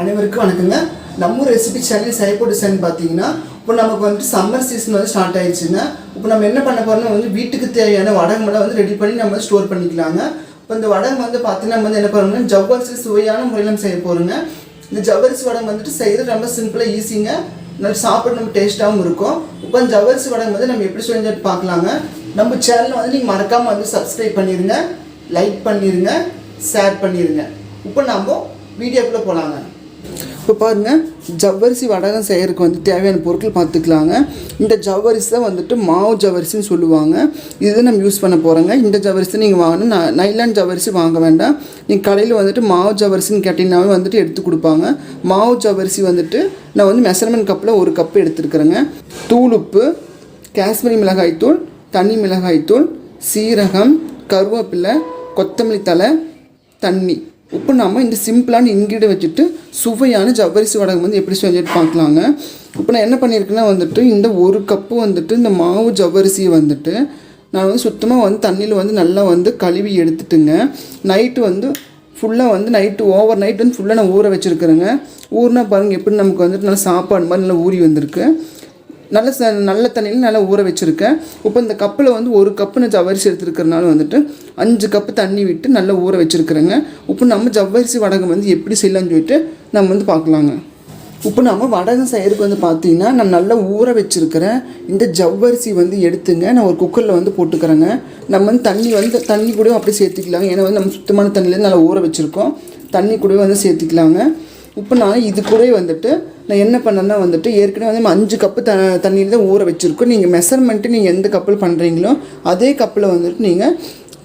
அனைவருக்கும் வணக்கங்க. நம்ம ரெசிபி சேனல் சைபோ டிசைன் பார்த்தீங்கன்னா இப்போ நமக்கு வந்துட்டு சம்மர் சீசன் வந்து ஸ்டார்ட் ஆயிடுச்சுங்க. இப்போ நம்ம என்ன பண்ண போறோம்னா வந்து வீட்டுக்கு தேவையான வடகமெல்லாம் வந்து ரெடி பண்ணி நம்ம ஸ்டோர் பண்ணிக்கலாங்க. இப்போ இந்த வடகம் வந்து பார்த்தீங்கன்னா நம்ம வந்து என்ன பண்ணணும்னா ஜவ்வரிசி சுவையான முறையில் நம்ம செய்ய போகிறோங்க இந்த ஜவ்வரிசி வடகம் வந்துட்டு செய்கிறது ரொம்ப சிம்பிளாக ஈஸிங்க நல்லா சாப்பிட நம்ம டேஸ்ட்டாகவும் இருக்கும். இப்போ அந்த ஜவ்வரிசி வடகம் வந்து நம்ம எப்படி செஞ்சுட்டு பார்க்கலாங்க. நம்ம சேனலை வந்து நீங்கள் மறக்காமல் வந்து சப்ஸ்கிரைப் பண்ணிடுங்க லைக் பண்ணிடுங்க ஷேர் பண்ணிடுங்க இப்போ நம்ம வீடியோக்குள்ளே போகலாங்க இப்போ பாருங்கள் ஜவ்வரிசி வடகம் செய்கிறதுக்கு வந்து தேவையான பொருட்கள் பார்த்துக்கலாங்க இந்த ஜவ்வரிசி தான் வந்துட்டு மாவு ஜவ்வரிசின்னு சொல்லுவாங்க. இதுதான் நம்ம யூஸ் பண்ண போகிறோங்க இந்த ஜவ்வரிசி நீங்கள் வாங்கணும். ந- நைலான் ஜவ்வரிசி வாங்க வேண்டாம். நீங்கள் கடையில் வந்துட்டு மாவு ஜவ்வரிசின்னு கேட்டிங்கனாவே வந்துட்டு எடுத்து கொடுப்பாங்க. மாவு ஜவ்வரிசி வந்துட்டு நான் வந்து மெஷர்மெண்ட் கப்பில் ஒரு கப்பு எடுத்துருக்குறேங்க. தூளுப்பு காஷ்மீரி மிளகாய்த்தூள் தனி மிளகாய்த்தூள் சீரகம் கருவேப்பிலை கொத்தமல்லி தழை தண்ணி. இப்போ நம்ம இந்த சிம்பிளான இன்கிரிடியன் வச்சுட்டு சுவையான ஜவ்வரிசி வடகம் வந்து எப்படி செஞ்சுட்டு பார்க்கலாங்க. இப்போ நான் என்ன பண்ணியிருக்கேன்னா வந்துட்டு இந்த ஒரு கப்பு வந்துட்டு இந்த மாவு ஜவ்வரிசியை வந்துட்டு நான் வந்து சுத்தமாக வந்து தண்ணியில் வந்து நல்லா வந்து கழுவி எடுத்துட்டுங்க. நைட்டு வந்து ஃபுல்லாக வந்து நைட்டு ஓவர் நைட் வந்து ஃபுல்லாக நான் ஊற வச்சுருக்குறேங்க. ஊறினா பாருங்கள் எப்படி நமக்கு வந்துட்டு நல்லா சாப்பாடு மாதிரி நல்லா ஊறி வந்திருக்கு. நல்ல ச நல்ல தண்ணியில் நல்லா ஊற வச்சுருக்கேன். இப்போ இந்த கப்பில் வந்து ஒரு கப்பு நான் ஜவ்வரிசி எடுத்துருக்கறனால வந்துட்டு அஞ்சு கப்பு தண்ணி விட்டு நல்லா ஊற வச்சுருக்குறேங்க. இப்போ நம்ம ஜவ்வரிசி வடகம் வந்து எப்படி செய்யலாம்னு சொல்லிட்டு நம்ம வந்து பார்க்கலாங்க. இப்போ நம்ம வடகம் செய்கிறதுக்கு வந்து பார்த்தீங்கன்னா நான் நல்லா ஊற வச்சுருக்கிறேன். இந்த ஜவ்வரிசி வந்து எடுத்துங்க. நான் ஒரு குக்கரில் வந்து போட்டுக்கிறேங்க. நம்ம வந்து தண்ணி வந்து தண்ணி கூட அப்படியே சேர்த்துக்கலாங்க. ஏன்னா வந்து நம்ம சுத்தமான தண்ணியில் நல்லா ஊற வச்சுருக்கோம். தண்ணி கூடவே வந்து சேர்த்துக்கலாங்க. இப்போ நான் இது கூட வந்துட்டு நான் என்ன பண்ணேன்னா வந்துட்டு ஏற்கனவே வந்து நம்ம அஞ்சு கப்பு த தண்ணியில் தான் ஊற வச்சுருக்கோம். நீங்கள் மெஷர்மெண்ட்டு நீங்கள் எந்த கப்பில் பண்ணுறீங்களோ அதே கப்பில் வந்துட்டு நீங்கள்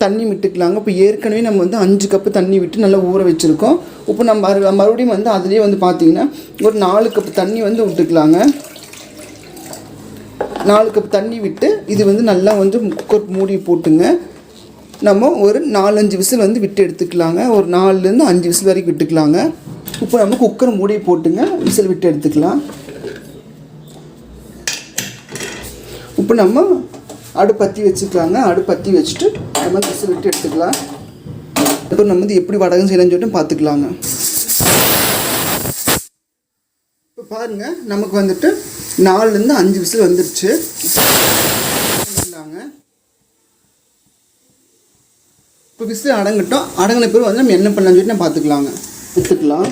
தண்ணி விட்டுக்கலாங்க. இப்போ ஏற்கனவே நம்ம வந்து அஞ்சு கப்பு தண்ணி விட்டு நல்லா ஊற வச்சுருக்கோம். இப்போ நம்ம மறு மறுபடியும் வந்து அதுலேயே வந்து பார்த்தீங்கன்னா ஒரு நாலு கப்பு தண்ணி வந்து விட்டுக்கலாங்க. நாலு கப் தண்ணி விட்டு இது வந்து நல்லா வந்து குக்கர் மூடி போட்டுங்க. நம்ம ஒரு நாலஞ்சு விசில் வந்து விட்டு எடுத்துக்கலாங்க. ஒரு நாலுலேருந்து அஞ்சு விசில் வரைக்கும் விட்டுக்கலாங்க. இப்போ நம்ம குக்கர் மூடி போட்டுங்க. விசில் விட்டு எடுத்துக்கலாம். இப்போ நம்ம அடுப்பத்தி வச்சுக்கலாங்க. அடுப்பத்தி வச்சுட்டு நம்ம விசில் விட்டு எடுத்துக்கலாம். இப்போ நம்ம வந்து எப்படி வடகம் செய்யலாம்னு சொல்லிட்டு பார்த்துக்கலாங்க. இப்போ பாருங்க. நமக்கு வந்துட்டு நாலுலேருந்து அஞ்சு விசில் வந்துருச்சு பண்ணிக்கலாங்க இப்போ விசில் அடங்கட்டும். அடங்கின பிறகு வந்து நம்ம என்ன பண்ணலாம்னு சொல்லிட்டு நம்ம பார்த்துக்கலாங்க. எடுத்துக்கலாம்.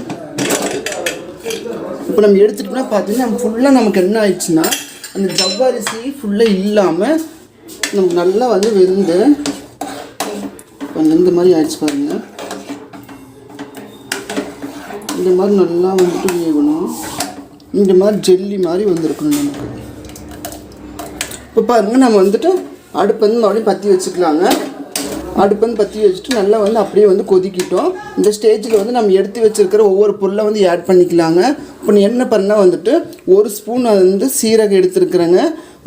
இப்போ நம்ம எடுத்துட்டோம்னா பார்த்தீங்கன்னா நம்ம ஃபுல்லாக நமக்கு என்ன ஆயிடுச்சுன்னா அந்த ஜவ்வரிசி ஃபுல்லாக இல்லாமல் நமக்கு நல்லா வந்து வெந்து பாருங்க, இந்த மாதிரி ஆயிடுச்சு பாருங்கள் இந்த மாதிரி நல்லா வந்துட்டு வேகணும். இந்த மாதிரி ஜெல்லி மாதிரி வந்திருக்கணும் நமக்கு. இப்போ பாருங்கள் நம்ம வந்துட்டு அடுப்பு வந்து மறுபடியும் பற்றி வச்சுக்கலாங்க. அடுப்பு வந்து பற்றி வச்சுட்டு நல்லா வந்து அப்படியே வந்து கொதிக்கிட்டோம். இந்த ஸ்டேஜில் வந்து நம்ம எடுத்து வச்சுருக்கிற ஒவ்வொரு பொருளை வந்து ஆட் பண்ணிக்கலாங்க. இப்போ என்ன பண்ணால் வந்துட்டு ஒரு ஸ்பூன் வந்து சீரகம் எடுத்துருக்குறேங்க.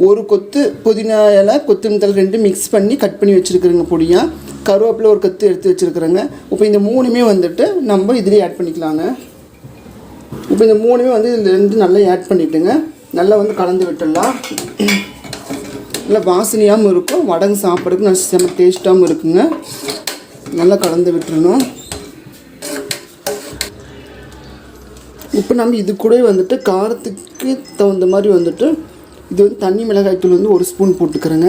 ஒரு கொத்து புதினா இலை கொத்துமித்தல் ரெண்டு மிக்ஸ் பண்ணி கட் பண்ணி வச்சுருக்குறேங்க பொடியாக கருவேப்பிலை ஒரு கத்து எடுத்து வச்சுருக்குறேங்க. இப்போ இந்த மூணுமே வந்துட்டு நம்ம இதுலேயே ஆட் பண்ணிக்கலாங்க. இப்போ இந்த மூணுமே வந்து இதில் இருந்து நல்லா ஆட் பண்ணிவிட்டுங்க நல்லா வந்து கலந்து விட்டுடலாம். நல்லா வாசனையாகவும் இருக்கும். வடகு சாப்பிட்றதுக்கு நல்லா செம்ம டேஸ்ட்டாகவும் இருக்குங்க. நல்லா கலந்து விட்டுறணும். இப்போ நம்ம இது கூட வந்துட்டு காரத்துக்கு தகுந்த மாதிரி வந்துட்டு இது வந்து தண்ணி மிளகாய் தூள் வந்து ஒரு ஸ்பூன் போட்டுக்கிறேங்க.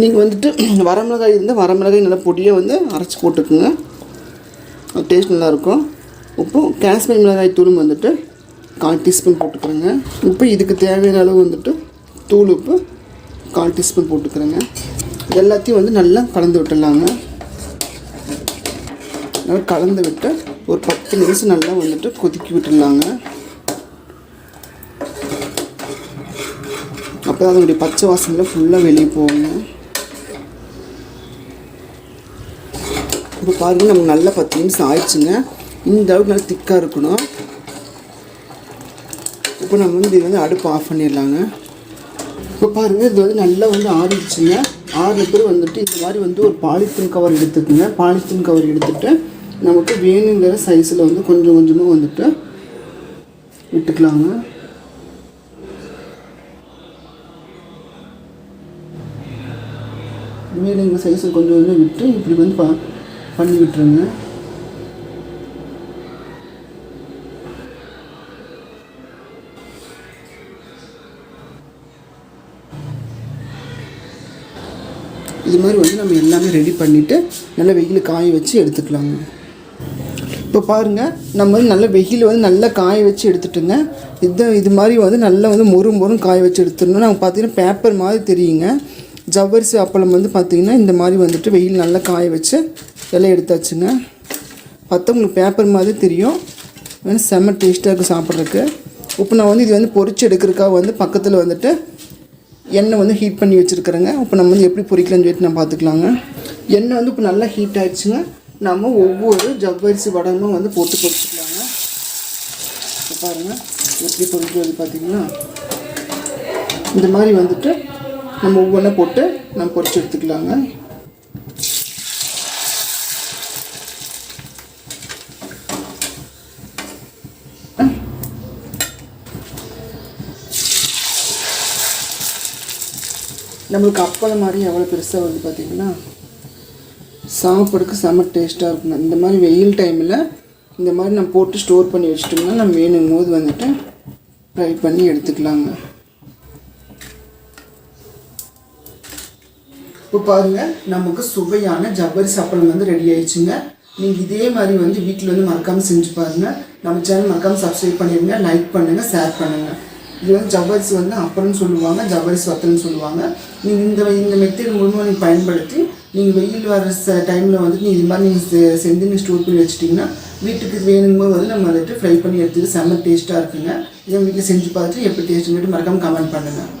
நீங்கள் வந்துட்டு வரமிளகாய் இருந்தால் வரமிளகாய் நல்லா பொடியாக வந்து அரைச்சி போட்டுக்குங்க. டேஸ்ட் நல்லாயிருக்கும் உப்பு காஷ்மீர் மிளகாய் தூளும் வந்துட்டு கால் டீஸ்பூன் போட்டுக்கிறேங்க. உப்பு இதுக்கு தேவையான அளவு வந்துட்டு தூள் உப்பு கால் டீஸ்பூன் போட்டுக்கிறேங்க. எல்லாத்தையும் வந்து நல்லா கலந்து விட்டுடலாங்க. நல்லா கலந்து விட்டு ஒரு பத்து நிமிஷம் நல்லா வந்துட்டு கொதிக்கி விட்டுடலாங்க. அப்போ அதனுடைய பச்சை வாசனில் ஃபுல்லாக வெளியே போகுங்க. இப்போ பாருங்கள் நமக்கு நல்லா பத்து நிமிஷம் ஆயிடுச்சுங்க. இந்த அளவுக்கு நல்லா திக்காக இருக்கணும். இப்போ நம்ம வந்து இது வந்து அடுப்பு ஆஃப் பண்ணிடலாங்க. இப்போ பாருங்கள் இது வந்து நல்லா வந்து ஆறிடுச்சுங்க. ஆறின பிறகு வந்துட்டு இந்த மாதிரி வந்து ஒரு பாலித்தீன் கவர் எடுத்துக்கோங்க. பாலித்தீன் கவர் எடுத்துட்டு நமக்கு வேணுங்கிற சைஸில் வந்து கொஞ்சம் கொஞ்சமாக வந்துட்டு விட்டுக்கலாங்க. வேணுங்கிற சைஸில் கொஞ்சம் கொஞ்சம் விட்டு இப்படி வந்து ப பண்ணி விட்டுருங்க. இது மாதிரி வந்து நம்ம எல்லாமே ரெடி பண்ணிவிட்டு நல்லா வெயில் காய வச்சு எடுத்துக்கலாங்க. இப்போ பாருங்கள் நம்ம வந்து நல்ல வெயில் வந்து நல்லா காய வச்சு எடுத்துட்டுங்க. இது இது மாதிரி வந்து நல்லா வந்து மொறு மொறும் காய வச்சு எடுத்துடணும் நம்ம பார்த்தீங்கன்னா பேப்பர் மாதிரி தெரியுங்க. ஜவ்வரிசி அப்பளம் வந்து பார்த்திங்கன்னா இந்த மாதிரி வந்துட்டு வெயில் நல்லா காய வச்சு எல்லாம் எடுத்தாச்சுங்க. பார்த்தா உங்களுக்கு பேப்பர் மாதிரி தெரியும். செம்ம டேஸ்ட்டாக இருக்குது சாப்பிட்றதுக்கு. இப்போ நான் வந்து இது வந்து பொறிச்சு எடுக்கிறதுக்காக வந்து பக்கத்தில் வந்துட்டு எண்ணெய் வந்து ஹீட் பண்ணி வச்சுருக்குறேங்க. இப்போ நம்ம வந்து எப்படி பொரிக்கலாம்னு சொல்லிட்டு நம்ம பார்த்துக்கலாங்க எண்ணெய் வந்து இப்போ நல்லா ஹீட் ஆகிடுச்சுங்க நம்ம ஒவ்வொரு ஜவ்வரிசி வடமும் வந்து போட்டு பொரிச்சுக்கலாங்க இப்போ பாருங்கள் எப்படி பொரிக்கிறது பார்த்திங்கன்னா இந்த மாதிரி வந்துட்டு நம்ம ஒவ்வொன்றா போட்டு நம்ம பொரிச்சு எடுத்துக்கலாங்க. நம்மளுக்கு அப்பளம் மாதிரி எவ்வளோ பெருசாக வருது பார்த்திங்கன்னா சாப்பிட்றதுக்கு செம்ம டேஸ்ட்டாக இருக்கும். இந்த மாதிரி வெயில் டைமில் இந்த மாதிரி நம்ம போட்டு ஸ்டோர் பண்ணி வச்சிட்டோம்னா நம்ம வேணும் போது வந்துட்டு ஃப்ரை பண்ணி எடுத்துக்கலாங்க. இப்போ பாருங்கள் நமக்கு சுவையான ஜவ்வரி அப்பளம் வந்து ரெடி ஆயிடுச்சுங்க. நீங்கள் இதே மாதிரி வந்து வீட்டில் வந்து மறக்காமல் செஞ்சு பாருங்கள் நம்ம சேனல் மறக்காமல் சப்ஸ்கிரைப் பண்ணிடுங்க லைக் பண்ணுங்கள் ஷேர் பண்ணுங்கள் இது வந்து ஜவ்வரிசி வந்து அப்புறம்னு சொல்லுவாங்க ஜவ்வரிசி வத்தல்னு சொல்லுவாங்க. நீங்கள் இந்த இந்த மெத்தட் மூலமாக நீங்கள் பயன்படுத்தி நீங்கள் வெயில் வர ச டைமில் வந்துட்டு நீங்கள் இது மாதிரி நீங்கள் செஞ்சு நீங்கள் ஸ்டோர் பண்ணி வச்சிட்டிங்கன்னா வீட்டுக்கு வேணுங்கும்போது வந்து நம்ம வந்துட்டு ஃப்ரை பண்ணி எடுத்துக்கிட்டு செம்ம டேஸ்ட்டாக இருக்குங்க. இதை வீட்டில் செஞ்சு பார்த்துட்டு எப்படி டேஸ்ட்டுன்னு மறக்காமல் கமெண்ட் பண்ணுங்கள்